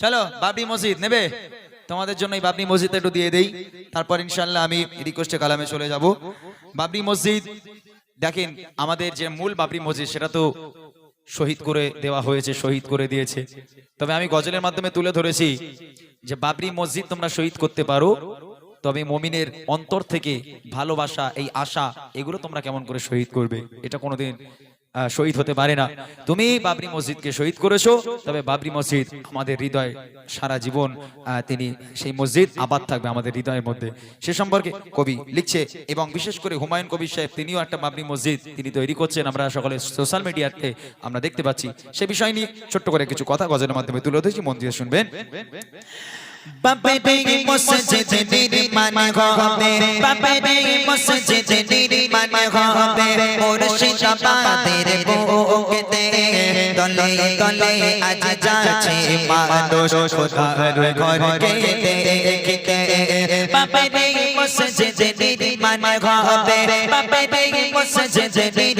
চলো, বাবরি মসজিদ, নেবে? তোমাদের জন্য এই বাবরি মসজিদ একটু দিয়ে দেই। তারপর ইনশাল্লাহ আমি রিকোয়েস্টে কালামে চলে যাব। বাবরি মসজিদ, দেখেন আমাদের যে মূল বাবরি মসজিদ, সেটা তো শহীদ করে দেওয়া হয়েছে, শহীদ করে দিয়েছে। তবে আমি গজলের মাধ্যমে তুলে ধরেছি যে বাবরি মসজিদ তোমরা শহীদ করতে পারো, তবে মমিনের অন্তর থেকে ভালোবাসা, এই আশা, এগুলো তোমরা কেমন করে শহীদ করবে, এটা কোনোদিন শহীদ হতে পারে না। তুমি বাবরি মসজিদকে শহীদ করেছ, তবে বাবরি মসজিদ আমাদের হৃদয় সারা জীবন তিনি সেই মসজিদ আবাদ থাকবে আমাদের হৃদয়ের মধ্যে। সে সম্পর্কে কবি লিখছে, এবং বিশেষ করে হুমায়ুন কবির সাহেব, তিনিও একটা বাবরি মসজিদ তিনি তৈরি করছেন। আমরা সকলে সোশ্যাল মিডিয়াতে আমরা দেখতে পাচ্ছি। সে বিষয় নিয়ে ছোট্ট করে কিছু কথা গজলের মাধ্যমে তুলে ধরেছি, মন শুনবেন। বাপেরে মসজিদ নির্মাণ হবে বাপেরে মসজিদ নির্মাণ হবে মুর্শিদাবাদের বুকেতে দলে দলে আজ যাচ্ছে মানুষ খোদার ঘরকে দেখতে বাপেরে মসজিদ নির্মাণ হবে বাপেরে মসজিদ নির্মাণ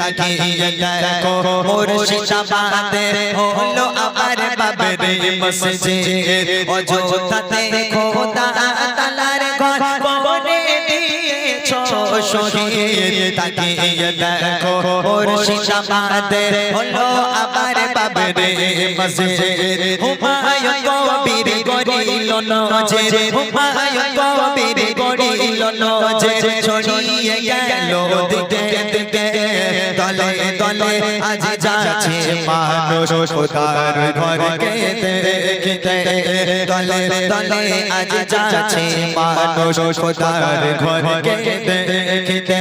তাকিয়ে দেখো মুর্শিদাবাদের হলো আবার বাবরে মসজিদ। অযোধ্যাতে খোদা তালার ঘর করে দিয়েছ শহীদ তাকিয়ে দেখো মুর্শিদাবাদের হলো আবার বাবরে মসজিদ। হুমায়ুন কবির গরিল নজে হুমায়ুন কবির গরিল নজে ছড়িয়ে গেল দিকে মানুষ খোদার ঘরকে দেখতে দলে দলে আজ যাচ্ছে মানুষ খোদার ঘরকে দেখতে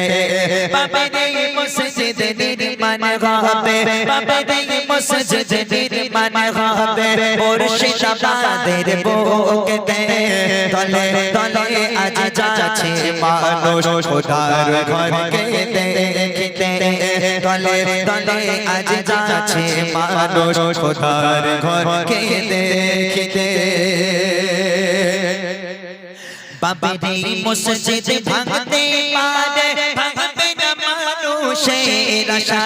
বাপরে মসজিদ নির্মাণ হবে বাপরে মসজিদ নির্মাণ হবে মুর্শিদাবাদের বুকেতে দলে দলে আজ যাচ্ছে মানুষ খোদার ঘরকে দেখতে দলে দলে আজ যাচ্ছে মানুষ খোদার ঘরকে দেখতে বাবারি মসজিদ ভাঙতে পারে, ভাঙবে না মানুষের আশা।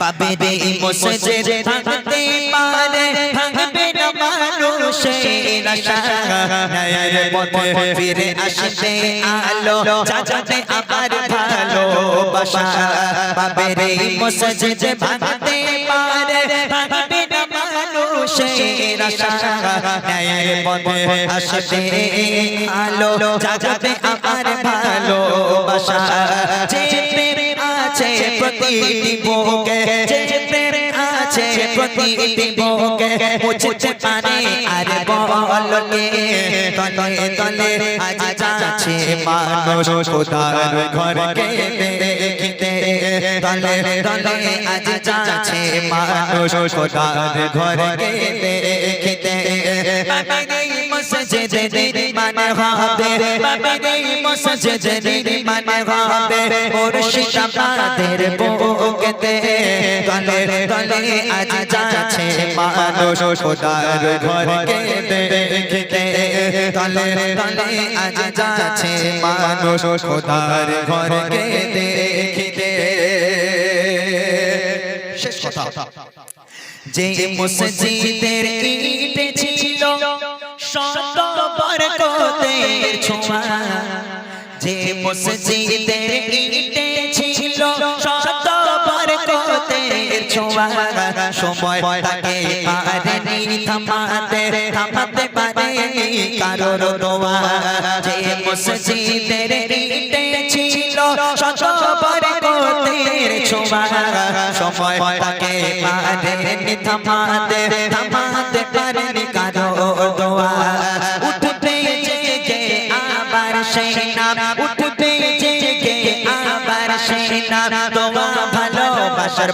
বাবারি মসজিদ ভাঙতে মানুষের আশা নয়ের পথে ফিরে আসবে আলো। যাতে আবার ভালোবাসা বাবারি মসজিদ ভাঙতে পারে, ভাঙবে না মানুষের আশা নয়ের পথে আসবে আলো। যাতে আমার ভালোবাসা যে প্রেম আছে প্রতিটি বুকে, যে প্রেম আছে প্রতিটি বুকে মুছতে পারে আর বলকে তলে তলে আজ যাচ্ছে মানুষ খোদার ঘরকে দেখিতে তলে তলে আজ যাচ্ছে মানুষ খোদার ঘরকে দেখিতে মসজিদ নির্মাণ হবে। বাবারে মসজিদ দেখতে। শেষ কথা। যে মসজিদের ইটে ছিল শত বরকতের ছোঁয়া। যে মসজিদের ইটে ছিল শত বরকতের ছোঁয়া। সময় তাকে পারেনি থামাতে থামাতে পারেনি কারোর দোয়া। যে মসজিদের ইটে ছিল শত বরকতের ছোঁয়া। সময় তাকে পারেনি থামাতে থামাতে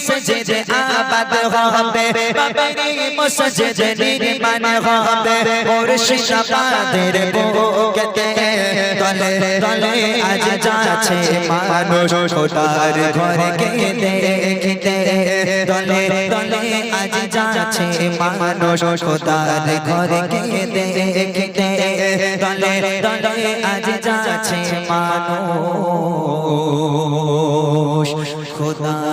মসজিদে আবাদ হবে বাবারে মসজিদে নির্মাণ হবে মুর্শিদাবাদের বুকেতে তলে তলে আজ যাচ্ছে মানুষ খোদার ঘরকে দেখতে তলে তলে আজ যাচ্ছে মানুষ খোদার ঘরকে দেখতে তলে তলে আজ যাচ্ছে মানুষ খোদার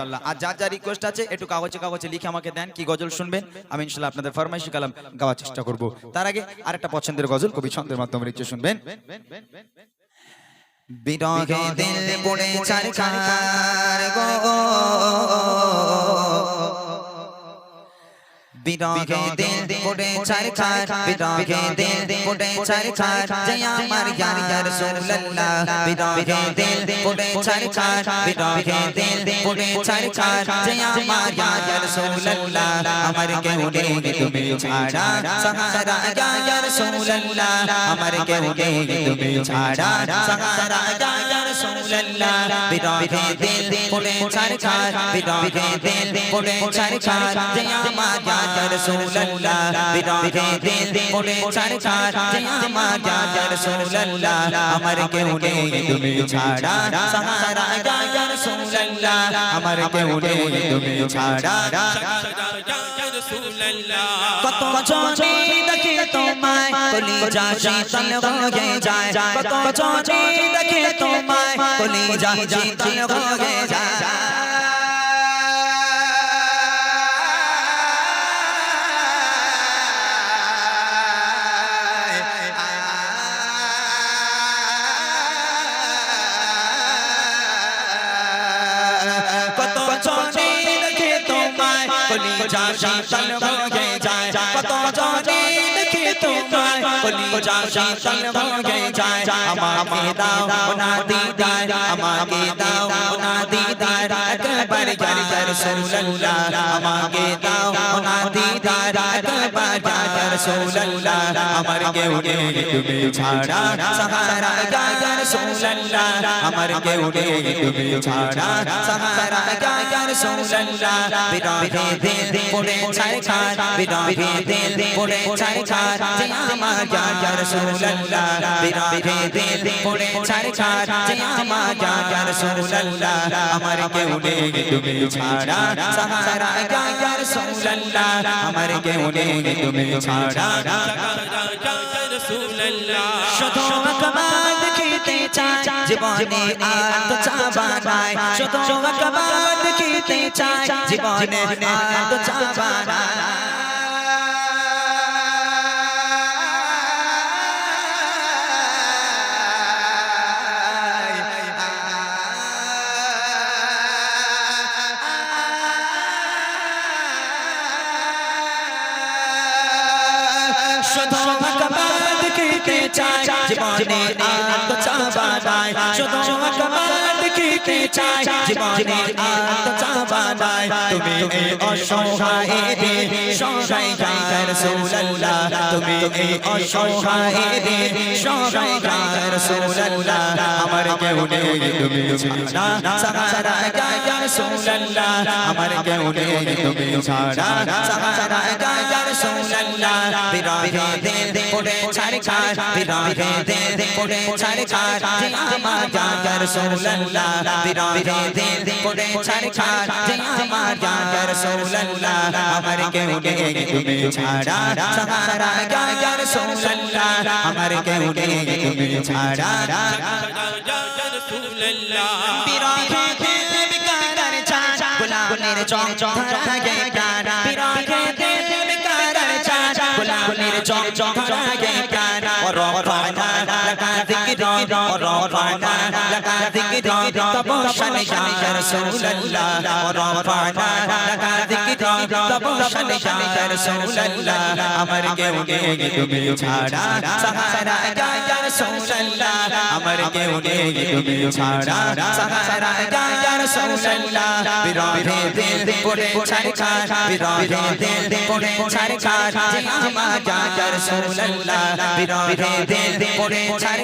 ইনশাআল্লাহ। আর যা যা রিকোয়েস্ট আছে, একটু কাগজে কাগজে লিখে আমাকে দেন, কি গজল শুনবেন, আমি ইনশাল্লাহ আপনাদের ফরমাইশি কালাম গাওয়ার চেষ্টা করব। তার আগে আর একটা পছন্দের গজল, কবি ছন্দের মাধ্যমে নিচে শুনবেন। বিরহে দিল পড়ে চারকার গো বিরহে দিল পড়ে চারকার বিরহে দিল পড়ে চারকার জয় আমার ইয়া রাসূলুল্লাহ বিরহে দিল পড়ে চারকার বিরহে দিল পড়ে চারকার জয় আমার ইয়া রাসূলুল্লাহ আমার কেউ নেই তুমি ছাড়া সাহারা ইয়া ইয়া রাসূলুল্লাহ আমার কেউ নেই তুমি ছাড়া সাহারা ইয়া রাসূলুল্লাহ বিরহে দিল পড়ে চারকার বিরহে দিল পড়ে চারকার জয় আমার ইয়া রাসূলুল্লাহ বিরহে দিল পড়ে চারকার জয় আমার ইয়া রাসূলুল্লাহ আমার কেউ নেই তুমি ছাড়া সাহারা ইয়া রাসূলুল্লাহ আমার কেউ নেই তুমি ছাড়া। কত দেখে তোমায় কলিজা শীতল হয়ে যায়। কত জনে দেখে তোমায় কলিজা শীতল হয়ে যায়। শীতল শীতল হয়ে যায়। আমাকে দাও না দিদার, আমাকে দাও না দিদার। একবার ইয়া আমাকে দাও না দিদার। ইয়া রাসূলুল্লাহ আমার কেউ নেই তুমি ছাড়া সাহারা ইয়া ইয়া রাসূলুল্লাহ আমার কেউ নেই তুমি ছাড়া সাহারা ইয়া ইয়া রাসূলুল্লাহ বিরহে দিল পড়ে ছারখার বিরহে দিল পড়ে ছারখার যে আমার ইয়া ইয়া রাসূলুল্লাহ বিরহে দিল পড়ে ছারখার যে আমার ইয়া ইয়া রাসূলুল্লাহ আমার কেউ নেই তুমি ছাড়া সাহারা ইয়া ইয়া রাসূলুল্লাহ আমার কেউ নেই তুমি ছাড়া শুধু একবার দেখিতে চাই জীবনে আর তো চাবা নাই শুধু একবার দেখিতে চাই জীবনে আর তো চাবা দেখিতে জীবনে আর তো চাবা শুধু একবার দেখিতে চাই, জীবনে আর তো চাবা তুমি এই অসহায় সহায় গায় রাসূলুল্লাহ তুমি এই অসহায় সহায় গায় রাসূলুল্লাহ আমার কেউ নেই, তুমি ছাড়া সাহারা গায় রাসূলুল্লাহ আমার কেউ নেই, তুমি ছাড়া সাহারা গায় রাসূলুল্লাহ বিরহে দিল পড়ে ছারখার বিরহে দিল পড়ে ছারখার যে আমার ইয়া রাসূলুল্লাহ বিরহে দিল পড়ে ছারখার যে আমার ইয়া রাসূলুল্লাহ আমার কেউ নেই তুমি ছাড়া, সাহারা ইয়া রাসূলুল্লাহ আমার কেউ নেই তুমি ছাড়া বিরহে দিল বিকারার চাঁদ গোলাপের চং চং ধরাগে প্যারা বিরহে رسول الله ورفعنا রসুল্লাহ আমার কেউ নেই তুমি ছাড়া। সাহারা গায়া রসুল্লাহ আমার কেউ নেই তুমি ছাড়া। সাহারা গায়া রসুল্লাহ বিরারে দিল পড়ে ছাড় বিরারে দিল পড়ে ছাড় জামা গায়া রসুল্লাহ বিরারে দিল পড়ে ছাড়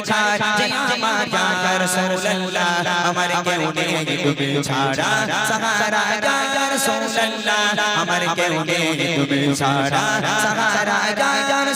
জামা গায়া রসুল্লাহ আমার কেউ নেই তুমি ছাড়া। সাহারা গায়া রসুল্লাহ আমার কেউ নেই তুমি সারা সারা জান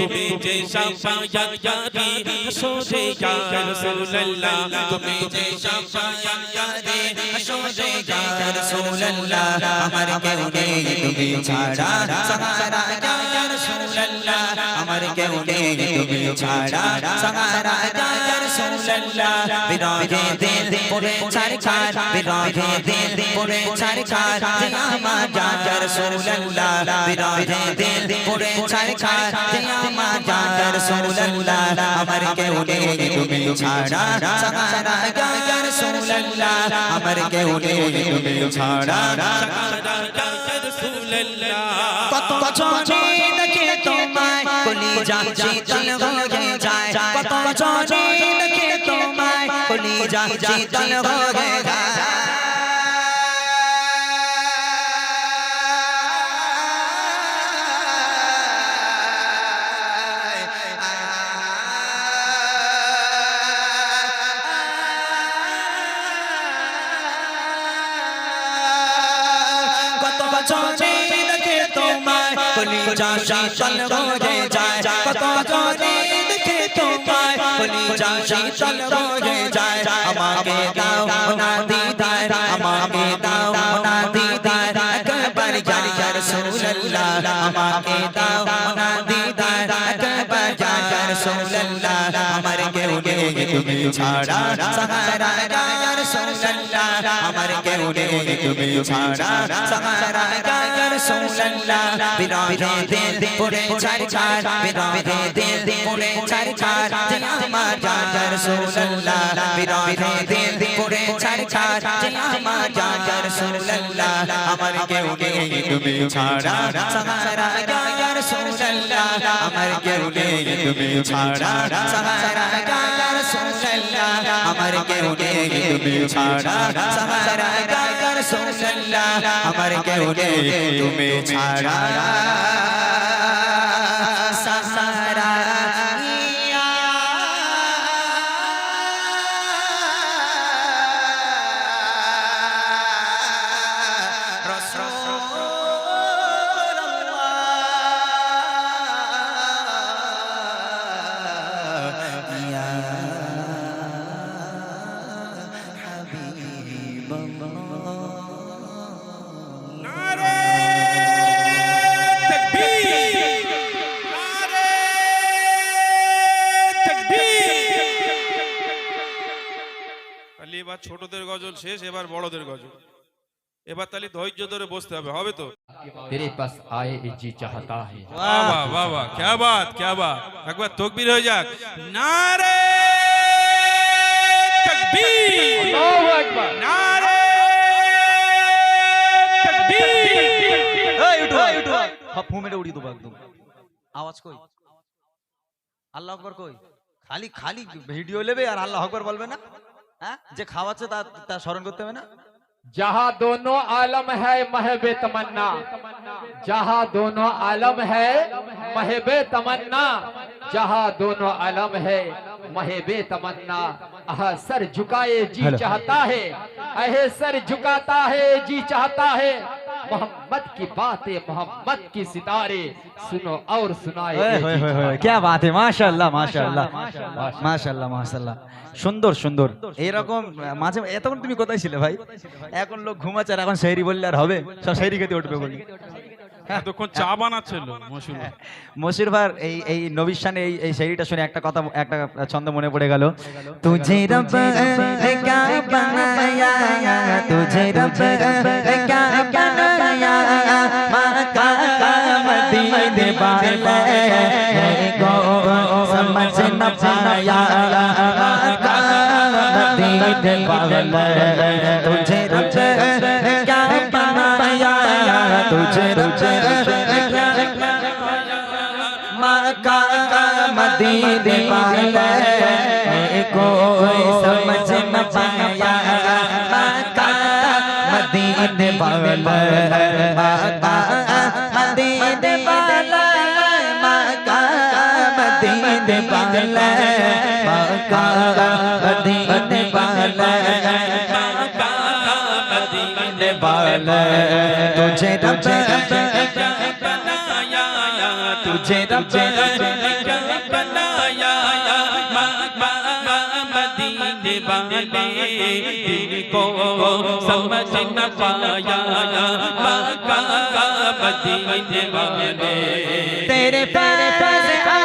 তুমি যে সাফায়া যারি সোজে যা রাসূলুল্লাহ তুমি যে সাফায়া যারি সোজে যা রাসূলুল্লাহ আমার কেউ নেই তুমি ছাড়া। আমার কেউ নেই তুমি ছাড়া। সাহারা ইয়া রাসূলুল্লাহ বিরহে দিল পড়ে ছাড়খা বিরহে দিল পড়ে ছাড়খা যে আমার ইয়া রাসূলুল্লাহ বিরহে কেউ নেই তুমি ছাড়া। আমার কেউ নেই তুমি ছাড়া। কত জনে দেখে তোমায় কলি যা শীতল হয়ে যায়। কত জনে দেখে তোমায় কলি যা শীতল হয়ে যায়। কত বছরে দেখে তোমায় কলি যা শীতল হয়ে যায় কত বছরে দেখে তোমায় কলি যা শীতল হয়ে যায় আমাকে দাও না দিদার আমাকে দাও না দিদার একবার ইয়া ইয়া রাসূলুল্লাহ আমাকে দাও না তুমি ছাড়া সাহারা ইয়া রাসূলুল্লাহ আমার কেউ নেই, তুমি ছাড়া সাহারা ইয়া রাসূলুল্লাহ বিরহে দিল পড়ে ছাড়ছাড় বিরহে দিল পড়ে ছাড়ছাড় যে আমার ইয়া রাসূলুল্লাহ বিরহে দিল পড়ে ছাড়ছাড় যে আমার ইয়া রাসূলুল্লাহ আমার কেউ নেই, তুমি ছাড়া সাহারা ইয়া রাসূলুল্লাহ আমার কেউ নেই, তুমি ছাড়া সাহারা রাসূলুল্লাহ আমার কেউ নেই তুমি ছাড়া। সাহারা ইয়া রাসূলুল্লাহ আমার কেউ নেই তুমি ছাড়া। তাহলে এবার ছোটদের গজল শেষ এবার বড়দের গজল এবার তাহলে ধৈর্য ধরে বসতে হবে হবে তো तेरे पास आए जी चाहता है বাহ বাহ বাহ বাহ क्या बात क्या बात একবার তকবীর হয়ে যাক নারে তকবীর নারে তকবীর এই উঠো উঠো সব ফু মেরে উড়িয়ে দেবো একদম আওয়াজ কই আল্লাহ আকবার কই খালি খালি ভিডিও নেবে আর আল্লাহ আকবার বলবে না হ্যাঁ যে খাওয়াচ্ছে তা তা স্মরণ করতে হবে না जहाँ दोनों आलम है महबे तमन्ना जहाँ दोनों आलम है महबे तमन्ना जहाँ दोनों आलम है महबे तमन्ना आह सर झुकाए जी चाहता है अहे सर झुकाता है जी चाहता है मोहम्मद की बातें मोहम्मद की सितारे सुनो और सुनाए ওয়ে, जी ওয়ে, ওয়ে, ওয়ে, चाहता ক্যা বাত হে মাশাআল্লাহ মাশাআল্লাহ মাশাআল্লাহ মাশাআল্লাহ সুন্দর সুন্দর এইরকম মাঝে এতক্ষণ তুমি কোথায় ছিলে ভাই এখন লোক ঘুমাচ্ছে আর এখন শায়রি বললে আর হবে সব শায়রি খেতে উঠবে বলি এতক্ষণ চা বানাচ্ছিল মশুর মশির ভার এই এই নবীর শানে এই এই শায়রিটা শুনে একটা কথা একটা ছন্দ মনে পড়ে গেল তুঝে রব ক্যা বানায়া তুঝে রব ক্যা नभाया दीन पागल तुझे रुच क्या बनाया तुझे रुच मका मदीन पागल कोई समझ न पाया मका मदीन पागल मका वाला मक्का मदीने वाला मक्का मदीने वाला तुझे रब बनाया तुझे रब बनाया मदीने वाले दिल को समझ न पाया मक्का मदीने वाले तेरे पर मुजारी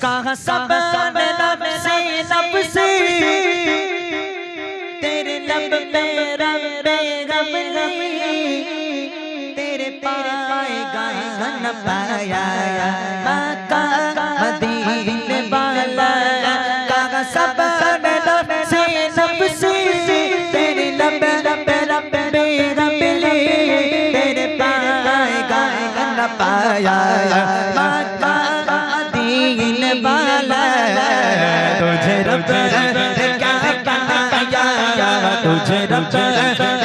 कहाँ सब में लब से लब से तेरे लब पे रब पे रब तेरे पाए गा न पाया मक्का मदीने वाला कहाँ सब लब से लब से पाया मक्का दीन वाला तुझे रब तुझे रब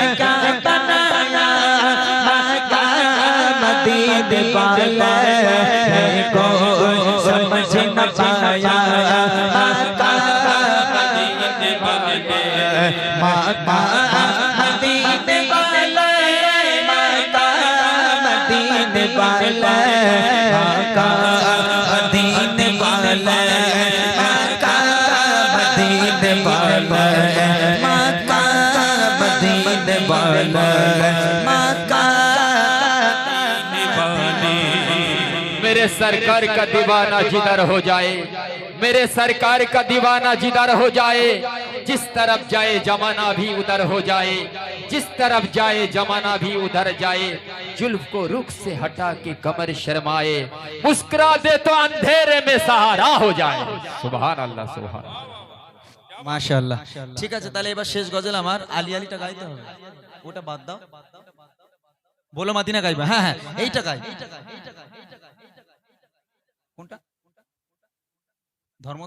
मेरे सरकार का दीवाना जिधर हो जाए मेरे सरकार का दीवाना जिधर हो जाए जिस तरफ जाए जमाना भी उधर हो जाए जिस तरफ जाए जमाना भी उधर जाए जुल्फ को रुख से हटा के कमर शर्माए मुस्कुरा दे तो अंधेरे में सहारा हो जाए सुबह अल्लाह सुबह মাশাআল্লাহ ঠিক আছে তাহলে এবার শেষ গজল আমার আলি আলিটা গাইতে হবে ওটা বাদ দাও বলো মাদিনা গাইবা হ্যাঁ হ্যাঁ এইটা গাই কোনটা ধর্ম